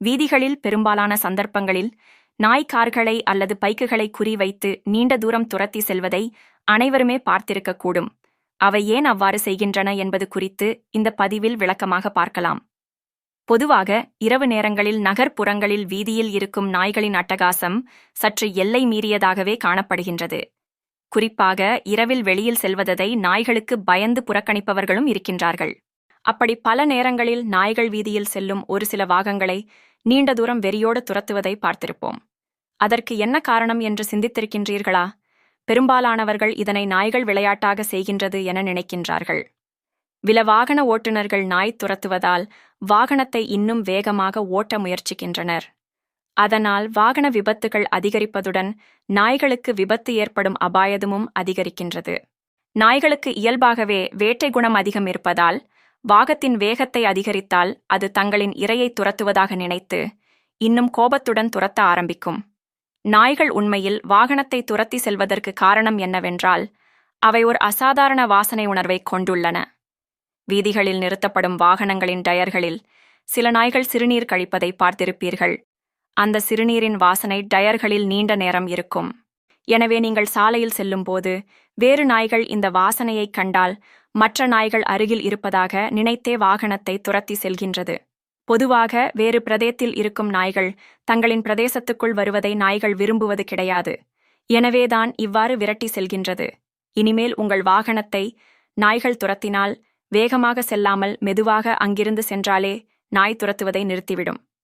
வீதிகளில் பெரும்பாலான சந்தர்ப்பங்களில் நாய் கார்களை அல்லது பைக்குகளை குறிவைத்து நீண்ட தூரம் துரத்தி செல்வதை அனைவருமே பார்த்திருக்கக்கூடும். அவை ஏன் அவ்வாறு செய்கின்றன என்பது குறித்து இந்த பதிவில் விளக்கமாக பார்க்கலாம். பொதுவாக இரவு நேரங்களில் நகர்ப்புறங்களில் வீதியில் இருக்கும் நாய்களின் அட்டகாசம் சற்று எல்லை மீறியதாகவே காணப்படுகின்றது. குறிப்பாக இரவில் வெளியில் செல்வதை நாய்களுக்கு பயந்து புறக்கணிப்பவர்களும் இருக்கின்றார்கள். அப்படி பல நேரங்களில் நாய்கள் வீதியில் செல்லும் ஒரு சில வாகங்களை நீண்ட தூரம் வெறியோடு துரத்துவதை பார்த்திருப்போம். அதற்கு என்ன காரணம் என்று சிந்தித்திருக்கின்றீர்களா? பெரும்பாலானவர்கள் இதனை நாய்கள் விளையாட்டாக செய்கின்றது என நினைக்கின்றார்கள். வில வாகன ஓட்டுநர்கள் நாய் துரத்துவதால் வாகனத்தை இன்னும் வேகமாக ஓட்ட முயற்சிக்கின்றனர். அதனால் வாகன விபத்துகள் அதிகரிப்பதுடன் நாய்களுக்கு விபத்து ஏற்படும் அபாயதமும் அதிகரிக்கின்றது. நாய்களுக்கு இயல்பாகவே வேட்டை குணம் அதிகம் இருப்பதால் வாகத்தின் வேகத்தை அதிகரித்தால் அது தங்களின் இரையை துரத்துவதாக நினைத்து இன்னும் கோபத்துடன் துரத்த ஆரம்பிக்கும். நாய்கள் உண்மையில் வாகனத்தை துரத்தி செல்வதற்கு காரணம் என்னவென்றால் அவை ஒரு அசாதாரண வாசனை உணர்வை கொண்டுள்ளன. வீதிகளில் நிறுத்தப்படும் வாகனங்களின் டயர்களில் சில நாய்கள் சிறுநீர் கழிப்பதை பார்த்திருப்பீர்கள். அந்த சிறுநீரின் வாசனை டயர்களில் நீண்ட நேரம் இருக்கும். எனவே நீங்கள் சாலையில் செல்லும்போது வேறு நாய்கள் இந்த வாசனையைக் கண்டால் மற்ற நாய்கள் அருகில் இருப்பதாக நினைத்தே வாகனத்தை துரத்தி செல்கின்றது. பொதுவாக வேறு பிரதேத்தில் இருக்கும் நாய்கள் தங்களின் பிரதேசத்துக்குள் வருவதை நாய்கள் விரும்புவது கிடையாது. எனவேதான் இவ்வாறு விரட்டி செல்கின்றது. இனிமேல் உங்கள் வாகனத்தை நாய்கள் துரத்தினால் வேகமாக செல்லாமல் மெதுவாக அங்கிருந்து சென்றாலே நாய் துரத்துவதை நிறுத்திவிடும்.